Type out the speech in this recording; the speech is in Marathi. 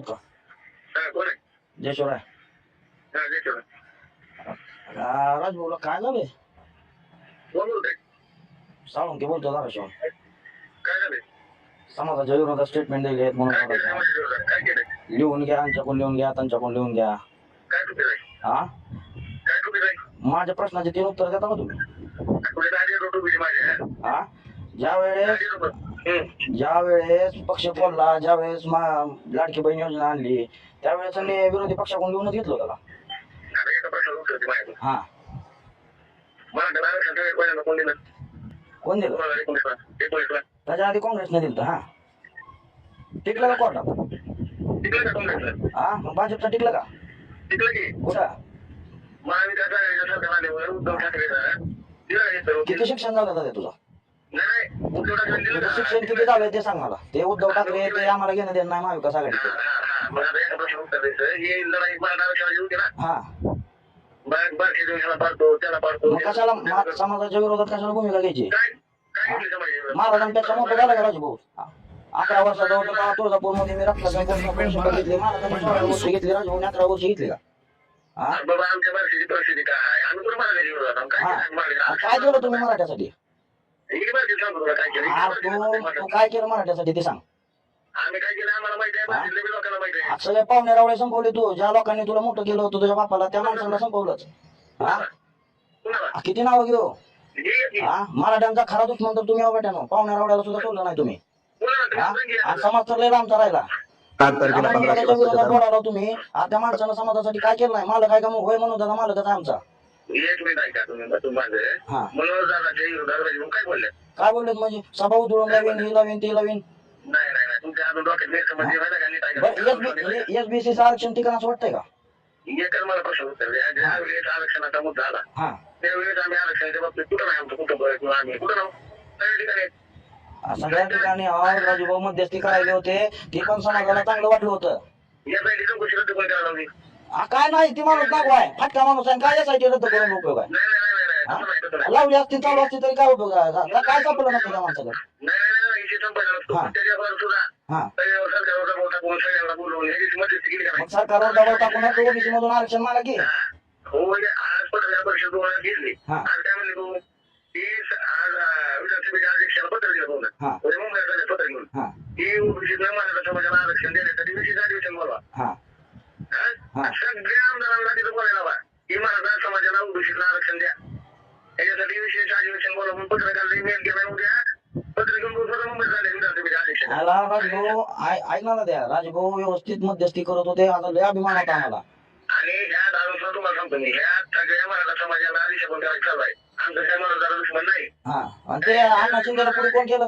का हा कोण आहे जयशिवराय जय शिवराय. आ, राजभाऊला काय कोण बोलतोय साळुंके बोलतो धाराशिव समाजाच्या विरोधात स्टेटमेंट दिले आहेत म्हणून लिहून घ्या आमच्याकडून लिहून घ्या त्यांच्याकडून लिहून घ्या. हा? माझ्या प्रश्नाचे तीन उत्तर देता का तुम्ही? हा? ज्या वेळेस. ज्या वेळेस पक्ष बोलला ज्या वेळेस लाडकी बहीण योजना आणली त्यावेळेस त्यांनी विरोधी पक्षाकडून लिहूनच घेतलं त्याला. हा कोण दिलं? त्याच्या आधी काँग्रेसने दिलं हा टिकलं का कोर्टात? हा मग भाजपचं टिकलं का टिकलं की? कुठं. किती शिक्षण झालं तुझं शिक्षण किती झालंय ते सांग मला. ते उद्धव ठाकरे ते आम्हाला घेणं देणं नाही महाविकास हा, आघाडीचं हा, हा. मग. ही? हा कशाला समाजाच्या विरोधात कशाला भूमिका घ्यायची? विरोधात? महाराजांपेक्षा मोठं झालं का राजभाऊ हा. अकरा वर्षाचा होता तेव्हा तुळजापूरमध्ये मी रक्ताचं घेतली महाराजांनी सोळा वर्ष घेतली राजभाऊने अकरा वर्ष घेतली का? हा? काय? हा. केलं तुम्ही मराठ्यासाठी? हा इकडे तू परिस्थिती तू सांगतो. काय केलं मराठ्यासाठी ते सांग. आम्ही काय केलं? आम्हाला माहिती आहे? परिस्थिती बी लोकांना माहिती आहे. आज सगळे पाहुणे रावळे संपवले तू. ज्या लोकांनी तुला मोठं केलं होतं तुझ्या बापाला त्या माणसाला संपवलंच. हा? कुणाला? आ, किती नावं घेऊ? हे? हा मराठ्यांचा खरा दुश्मन तर तुम्ही बेट्यानो पाहुण्या रावड्याला सुद्धा सोडलं नाही तुम्ही. कुणाला? तुम्ही हा? सांगितलं. आणि समाज तर लय लांबचा राहिला. सात तारखेला पंधराशे बोलावला तुम्ही. आता त्या माणसानं समाजासाठी काय केलं नाही? मालक काय का मग? होय म्हणून त्याचा मालकच आहे आमचा. एक मिनिट ऐका तुम्ही तुम्ही माझं हा. मनोरंजनाच्या विरोधात राजू काय बोलले काय बोललेत म्हणजे सभा उधळून लावीन ही लावीन ती लावीन नाही नाही नाही. तुमच्या अजून डोक्यात गैरसमज आहे का? नीट बरं आरक्षण ठिकाण असं वाटतंय का? एकच मला प्रश्न उत्तर द्या. ज्या वेळेस आरक्षणाचा मुद्दा आला हा. त्यावेळेस आम्ही आरक्षणाच्या बाबतीत कुठं नाही आमचं आहे किंवा आम्ही? कुठं सगळ्या ठिकाणी. आहेत. सगळ्या ठिकाणी राजूभाऊ मध्यस्थी करायले होते. ते पण समाजाला चांगलं वाटलं होतं. यासाठी चौकशी रद्द कोण करायला लावली. आ, काय नाही ती माणूस नागो आहे. फाटका माणूस आहे काय यासाठी रद्द करून उपयोग आहे? नाही नाही नाही नाही तसं नाही तसं नाही लावली असती चालू असती तरी काय उपयोग आहे? का- काय सापडलं नसतं त्या माणसाला? नाही नाही नाही इथे संपायला नसतो हा. त्याच्यावर सुद्धा हा. सगळ्यावर सरकारवर दबाव टाकून सगळ्यांना बोलवून याची मध्यस्थी केली का मग नाही सरकारवर दबाव टाकून ओबीसी मधून आरक्षण मागा की. हा. हो म्हणजे आज पत्रकार परिषद वेळा घेतली. हा. आज काय म्हणले स- आज अं, विधानसभेच्या अध्यक्षाला पत्र दिलं बोलला हा. म्हणजे मुंबईला पत्र घेऊन. हा. ओबीसी समाजाला आरक्षण देण्यासाठी विशेष हा हा? हा. सगळ्या आमदारांना तिथं बोलायला हवा की मराठा समाजाला ओबीसीला आरक्षण द्या. त्याच्यासाठी विशेष अधिवेशन बोलवून पत्रकार केला उद्या पत्र घेऊन मुंबईत झाले राजभाऊ आय- ऐक ना द्या राजभाऊ व्यवस्थित मध्यस्थी करत होते आता लय अभिमान होता आम्हाला. आणि ह्या दारूचा तुम्हाला सांगतो मी ह्या सगळ्या मराठा समाजाला चालू आहे. आमचं त्या मराठा दुश्मन नाही. हा आणि ते अण्णा शिंदेला पुढे कोण केलं?